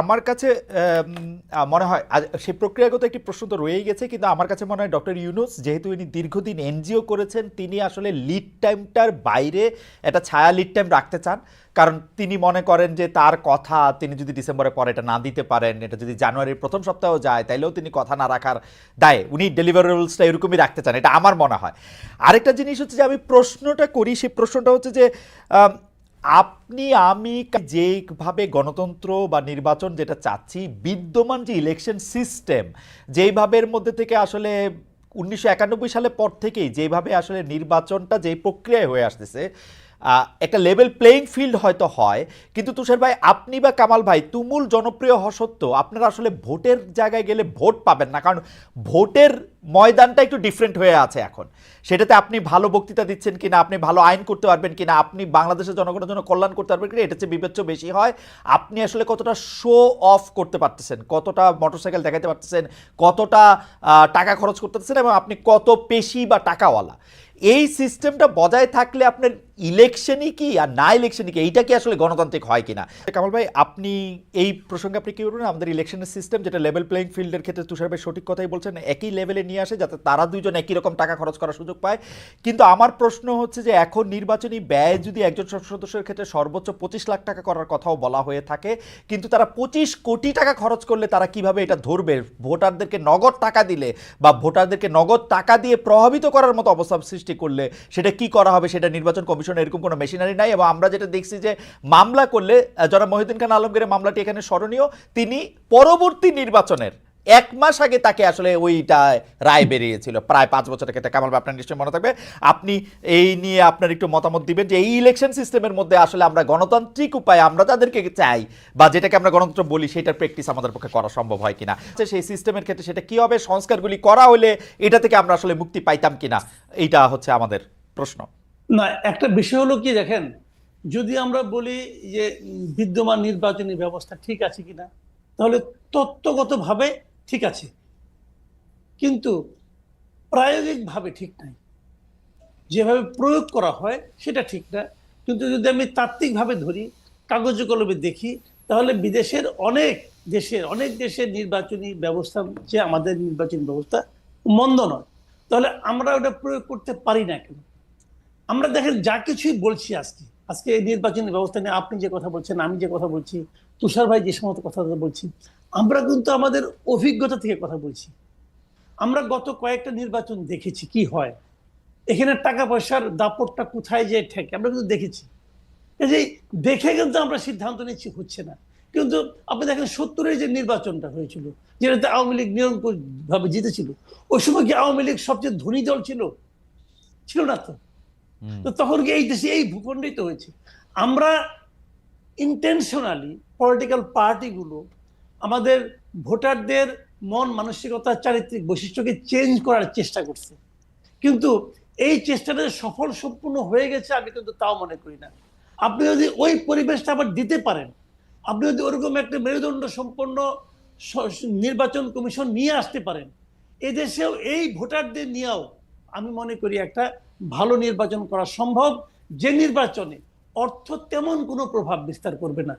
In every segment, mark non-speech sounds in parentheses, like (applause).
আমার কাছে মনে হয় সেই প্রক্রিয়াগত একটি প্রশ্ন তো রয়েই গেছে, কিন্তু আমার কাছে মনে হয় ডক্টর ইউনুস, যেহেতু ইনি দীর্ঘদিন এনজিও করেছেন, তিনি আসলে লিড টাইমটার বাইরে একটা ছায়া লিড টাইম রাখতে চান। কারণ তিনি মনে করেন যে তার কথা তিনি যদি ডিসেম্বরের পরে এটা না দিতে পারেন, এটা যদি জানুয়ারির প্রথম সপ্তাহেও যায়, তাইলেও তিনি কথা না রাখার দায় উনি ডেলিভারেবলসটা এরকমই রাখতে চান, এটা আমার মনে হয়। আরেকটা জিনিস হচ্ছে যে আমি প্রশ্নটা করি, সেই প্রশ্নটা হচ্ছে যে আপনি, আমি যেভাবে গণতন্ত্র বা নির্বাচন যেটা চাচ্ছি, বিদ্যমান যে ইলেকশন সিস্টেম যেইভাবে মধ্যে থেকে আসলে উনিশশো সালের পর থেকেই যেভাবে আসলে নির্বাচনটা যে প্রক্রিয়ায় হয়ে আসতেছে একটা লেভেল প্লেইং ফিল্ড হয়তো হয়, কিন্তু তুষার ভাই, আপনি বা কামাল ভাই, তুমুল জনপ্রিয় হওয়া সত্ত্বেও আপনারা আসলে ভোটের জায়গায় গেলে ভোট পাবেন না, কারণ ভোটের ময়দানটা একটু ডিফারেন্ট হয়ে আছে এখন। সেটাতে আপনি ভালো বক্তৃতা দিচ্ছেন কিনা, আপনি ভালো আইন করতে পারবেন কিনা, আপনি বাংলাদেশের জনগণের জন্য কল্যাণ করতে পারবেন কিনা এটা চেয়ে বিবেচ্য বেশি হয়। আপনি আসলে কতটা শো অফ করতে পারতেছেন, কতটা মোটরসাইকেল দেখাতে পারতেছেন, কতটা টাকা খরচ করতে পারতেছেন এবং আপনি কত পেশি বা টাকাওয়ালা। এই সিস্টেমটা বজায় থাকলে আপনার ইলেকশনই কি আর না ইলেকশনই কি? এইটা কি আসলে গণতান্ত্রিক হয় কিনা? কামাল ভাই, আপনি এই প্রসঙ্গে আপনি কি বলবেন? আমাদের ইলেকশনের সিস্টেম যেটা লেভেল প্লেইং ফিল্ডের ক্ষেত্রে তুষার ভাই সঠিক কথাই বলছেন, একই লেভেলে নিয়ে আসে যাতে তারা দুইজন একই রকম টাকা খরচ করার সুযোগ পায়। কিন্তু আমার প্রশ্ন হচ্ছে যে, এখন নির্বাচনী ব্যয় যদি একজন সংসদ সদস্যের ক্ষেত্রে সর্বোচ্চ পঁচিশ লাখ টাকা করার কথাও বলা হয়ে থাকে, কিন্তু তারা পঁচিশ কোটি টাকা খরচ করলে তারা কীভাবে এটা ধরবে? ভোটারদেরকে নগদ টাকা দিলে বা ভোটারদেরকে নগদ টাকা দিয়ে প্রভাবিত করার মতো অবস্থা সৃষ্টি করলে সেটা কি করা হবে সেটা নির্বাচন কমিশন এরকম কোনো মেশিনারি নাই এবং আমরা যেটা দেখছি যে মামলা করলে যারা মহিউদ্দিন খান আলমগীরের মামলাটি এখানে স্মরণীয়, তিনি পরবর্তী নির্বাচনের এক মাস আগে তাকে আসলে ওইটা রায় বেরিয়েছিল। প্রায় পাঁচ বছরের ক্ষেত্রে কামাল আপনার নিশ্চয়ই মনে থাকবে। আপনি এই নিয়ে আপনার একটু মতামত দিবেন যে এই ইলেকশন সিস্টেমের মধ্যে আসলে আমরা গণতান্ত্রিক উপায়ে আমরা যাদেরকে চাই বা যেটাকে আমরা গণতন্ত্র বলি সেটার প্র্যাকটিস আমাদের পক্ষে করা সম্ভব হয় কিনা? আচ্ছা, সেই সিস্টেমের ক্ষেত্রে সেটা কি হবে? সংস্কারগুলি করা হলে এটা থেকে আমরা আসলে মুক্তি পাইতাম কিনা? এইটা হচ্ছে আমাদের প্রশ্ন। না একটা বিষয় হলো কি দেখেন যদি আমরা বলি যে বিদ্যমান নির্বাচনী ব্যবস্থা ঠিক আছে কিনা তাহলে তত্ত্বগতভাবে ঠিক আছে। কিন্তু প্রায়োগিকভাবে ঠিক নাই। যেভাবে প্রয়োগ করা হয় সেটা ঠিক না। কিন্তু যদি আমি তাত্ত্বিকভাবে ধরি, কাগজ কলমে দেখি, তাহলে বিদেশের অনেক দেশের অনেক দেশের নির্বাচনী ব্যবস্থা যে আমাদের নির্বাচনী ব্যবস্থা মন্দ নয়। তাহলে আমরা ওটা প্রয়োগ করতে পারি না কেন? আমরা দেখেন যা কিছুই বলছি আজকে আজকে এই নির্বাচনী ব্যবস্থা নিয়ে আপনি যে কথা বলছেন, আমি যে কথা বলছি, তুষার ভাই যে সমস্ত কথা বলছি আমরা কিন্তু আমাদের অভিজ্ঞতা থেকে কথা বলছি। আমরা গত কয়েকটা নির্বাচন দেখেছি কি হয়। এখানে টাকা পয়সার দাপটটা কোথায় যে ঠেকে আমরা কিন্তু দেখেছি। এই দেখে কিন্তু আমরা সিদ্ধান্ত নিচ্ছি হচ্ছে না। কিন্তু আপনি দেখেন সত্তরের যে নির্বাচনটা হয়েছিল যেটাতে আওয়ামী লীগ নিরঙ্কুশ ভাবে জিতেছিল ওই সময় কি আওয়ামী লীগ সবচেয়ে ধনী দল ছিল? ছিল না তো। তো তখন কি এই দেশে এই ভূখণ্ডেই তো হয়েছে। আমরা ইন্টেনশনালি পলিটিক্যাল পার্টিগুলো আমাদের ভোটারদের মন, মানসিকতা, চারিত্রিক বৈশিষ্ট্যকে চেঞ্জ করার চেষ্টা করছে। কিন্তু এই চেষ্টাটা সফল সম্পূর্ণ হয়ে গেছে আমি কিন্তু তাও মনে করি না। আপনি যদি ওই পরিবেশটা আবার দিতে পারেন, আপনি যদি ওরকম একটা মেরুদণ্ড সম্পন্ন নির্বাচন কমিশন নিয়ে আসতে পারেন, এদেশেও এই ভোটারদের নিয়েও আমি মনে করি একটা ভালো নির্বাচন করা সম্ভব। যে নির্বাচনে অর্থ তেমন কোনো প্রভাব বিস্তার করবে না।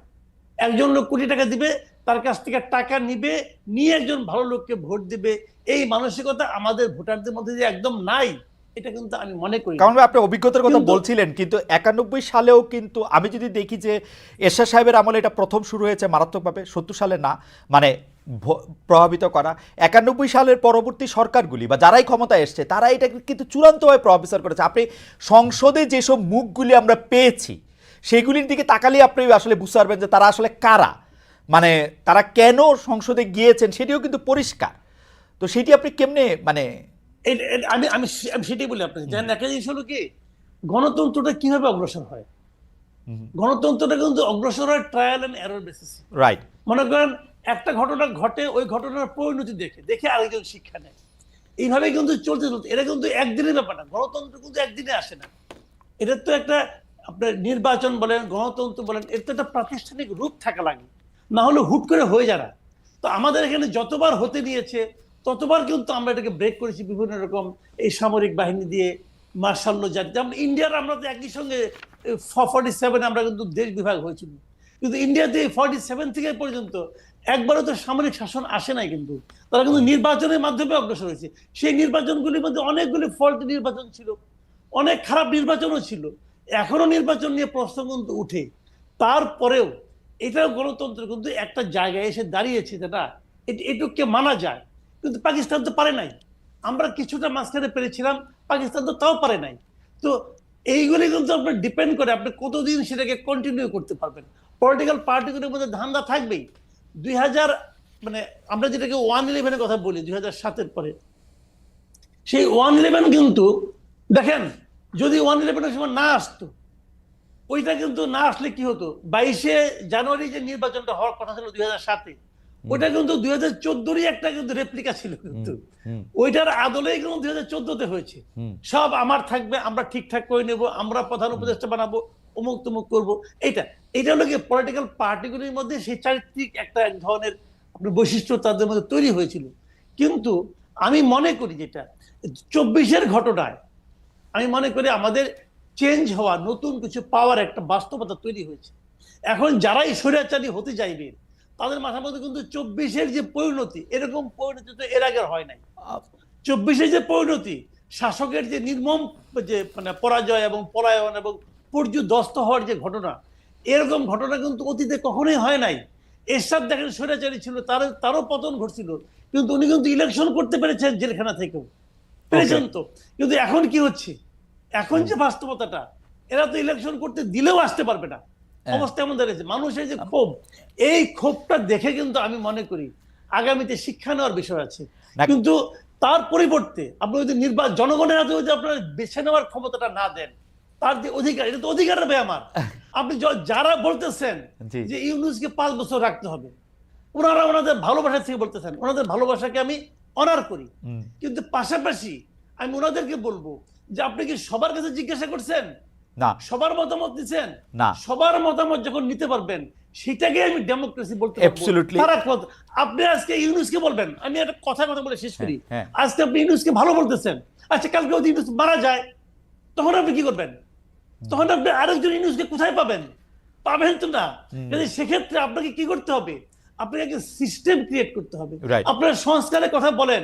একজন লোক কোটি টাকা দিবে তার কাছ থেকে টাকা নিবে নিয়ে একজন ভালো লোককে ভোট দিবে এই মানসিকতা আমাদের ভোটারদের মধ্যে যে একদম নাই এটা কিন্তু আমি মনে করি। কারণ আপনি অভিজ্ঞতার কথা বলছিলেন কিন্তু একানব্বই সালেও কিন্তু আমি যদি দেখি যে এরশাদ সাহেবের আমলে এটা প্রথম শুরু হয়েছে মারাত্মকভাবে সত্তর সালে না মানে প্রভাবিত করা। একানব্বই সালের পরবর্তী সরকারগুলি বা যারাই ক্ষমতা এসছে তারা এটা কিন্তু চূড়ান্তভাবে প্রভাবিত করেছে। আপনি সংসদে যেসব মুখগুলি আমরা পেয়েছি সেগুলির দিকে তাকালে আপনি আসলে বুঝতে পারবেন যে তারা আসলে কারা। মানে তারা কেন সংসদে গিয়েছেন সেটিও কিন্তু পরিষ্কার। তো সেটি আপনি কেমনে মানে আমি আমি আমি সেটাই বলি আপনাকে। জানেন একটা জিনিস হলো কি? গণতন্ত্রটা কীভাবে অগ্রসর হয়? গণতন্ত্রটা কিন্তু অগ্রসর হয় trial and error basis right মনে করেন একটা ঘটনা ঘটে ওই ঘটনার পরিণতি দেখে দেখে আরেকজন শিক্ষা নেয়। এইভাবে কিন্তু চলতে চলতে এটা কিন্তু একদিনের ব্যাপার না গণতন্ত্র কিন্তু একদিনে আসে না। এটা তো একটা আপনার নির্বাচন বলেন গণতন্ত্র বলেন এর তো একটা প্রাতিষ্ঠানিক রূপ থাকা লাগে। না হলে হুট করে হয়ে যায় না। তো আমাদের এখানে যতবার হতে দিয়েছে, ততবার কিন্তু আমরা এটাকে ব্রেক করেছি বিভিন্ন রকম এই সামরিক বাহিনী দিয়ে মার্শাল্য জাতি যেমন ইন্ডিয়ার আমরা তো একই সঙ্গে ফর্টি সেভেন আমরা কিন্তু দেশ বিভাগ হয়েছিল কিন্তু ইন্ডিয়াতে ফর্টি সেভেন থেকে পর্যন্ত একবারও তো সামরিক শাসন আসে নাই কিন্তু। তারা কিন্তু নির্বাচনের মাধ্যমে অগ্রসর হয়েছে। সেই নির্বাচনগুলির মধ্যে অনেকগুলি ফল্ট নির্বাচন ছিল। অনেক খারাপ নির্বাচনও ছিল। এখনও নির্বাচন নিয়ে প্রশ্ন কিন্তু উঠে। তারপরেও এটাও গণতন্ত্র কিন্তু একটা জায়গায় এসে দাঁড়িয়েছে যেটা এট- এটুকুকে মানা যায়। কিন্তু পাকিস্তান তো পারে নাই। আমরা কিছুটা মাঝখানে পেরেছিলাম, পাকিস্তান তো তাও পারে নাই। তো এইগুলি কিন্তু আপনার ডিপেন্ড করে আপনি কতদিন সেটাকে কন্টিনিউ করতে পারবেন। পলিটিক্যাল পার্টিগুলোর মধ্যে ধান্দা থাকবেই। দুই হাজার মানে আমরা যেটাকে ওয়ান ইলেভেনের কথা বলি, দুই হাজার সাতের পরে। সেই ওয়ান ইলেভেন কিন্তু, দেখেন, যদি ওয়ান ইলেভেনের সময় না আসতো ওইটা কিন্তু না আসলে কি হতো? বাইশে জানুয়ারি যে নির্বাচনটা হওয়ার কথা ছিল দুই হাজার সাতে ওইটা কিন্তু দুই হাজার চোদ্দোরই একটা কিন্তু রেপ্লিকা ছিল কিন্তু। ওইটার আদলেই কিন্তু দুই হাজার চোদ্দতে হয়েছে। সব আমার থাকবে আমরা ঠিকঠাক করে নেব আমরা প্রধান উপদেষ্টা বানাবো অমুক তমুক করব। এইটা এটা হলো কি পলিটিক্যাল পার্টিগুলির মধ্যে সেই চারিত্রিক একটা এক ধরনের বৈশিষ্ট্য তাদের মধ্যে তৈরি হয়েছিল। কিন্তু আমি মনে করি যেটা চব্বিশের ঘটনায় আমি মনে করি আমাদের চেঞ্জ হওয়া নতুন কিছু পাওয়ার একটা বাস্তবতা তৈরি হয়েছে। এখন যারাই স্বৈরাচারী হতে চাইবে তাদের মাথার মধ্যে কিন্তু চব্বিশের যে পরিণতি এরকম পরিণতি তো এর আগে হয় নাই। আহ, চব্বিশে যে পরিণতি শাসকের যে নির্মম যে মানে পরাজয় এবং পলায়ন এবং পর্যুদস্ত হওয়ার যে ঘটনা এরকম ঘটনা কিন্তু অতীতে কখনোই হয় নাই। এরশাদ দেখেন স্বৈরাচারী ছিল তার তারও পতন ঘটছিল কিন্তু উনি কিন্তু ইলেকশন করতে পেরেছেন জেলখানা থেকেও। পেরেছেন তো। কিন্তু এখন কি হচ্ছে? এখন যে বাস্তবতাটা এরা তো ইলেকশন করতে দিলেও আসতে পারবে না। হ্যাঁ। অবস্থা এমন দাঁড়িয়েছে মানুষের যে ক্ষোভ এই ক্ষোভটা দেখে কিন্তু আমি মনে করি আগামীতে শিক্ষা নেওয়ার বিষয় আছে। কিন্তু তার পরিবর্তে আপনি যদি নির্বাচন জনগণের হাতে যদি আপনার বেছে নেওয়ার ক্ষমতাটা না দেন তার যে অধিকার এটা তো অধিকার হবে আমার। (laughs) আপনি যারা বলতেছেন। যে ইউনুসকে পাঁচ বছর রাখতে হবে ওনারা ওনাদের ভালোবাসা থেকে বলতেছেন ওনাদের ভালোবাসাকে আমি অনার করি। কিন্তু পাশাপাশি আমি ওনাদেরকে বলব যে আপনি কি সবার কাছে জিজ্ঞাসা করছেন? না। সবার মতামত দিচ্ছেন? না। সবার মতামত যখন নিতে পারবেন সেটাকে আমি ডেমোক্রেসি বলতে। তারা আপনি আজকে ইউনুসকে বলবেন আমি একটা কথা কথা বলে শেষ করি। হ্যাঁ, হ্যাঁ। আজকে আপনি ইউনুসকে ভালো বলতেছেন। আচ্ছা কালকে যদি ইউনুস মারা যায় তখন আপনি কি করবেন? তখন আপনি আরেকজন ইউনুসকে কোথায় পাবেন? পাবেন তো না। সেক্ষেত্রে আপনাকে কি করতে হবে? আপনাকে একটা সিস্টেম ক্রিয়েট করতে হবে। আপনার সংস্কারের কথা বলেন।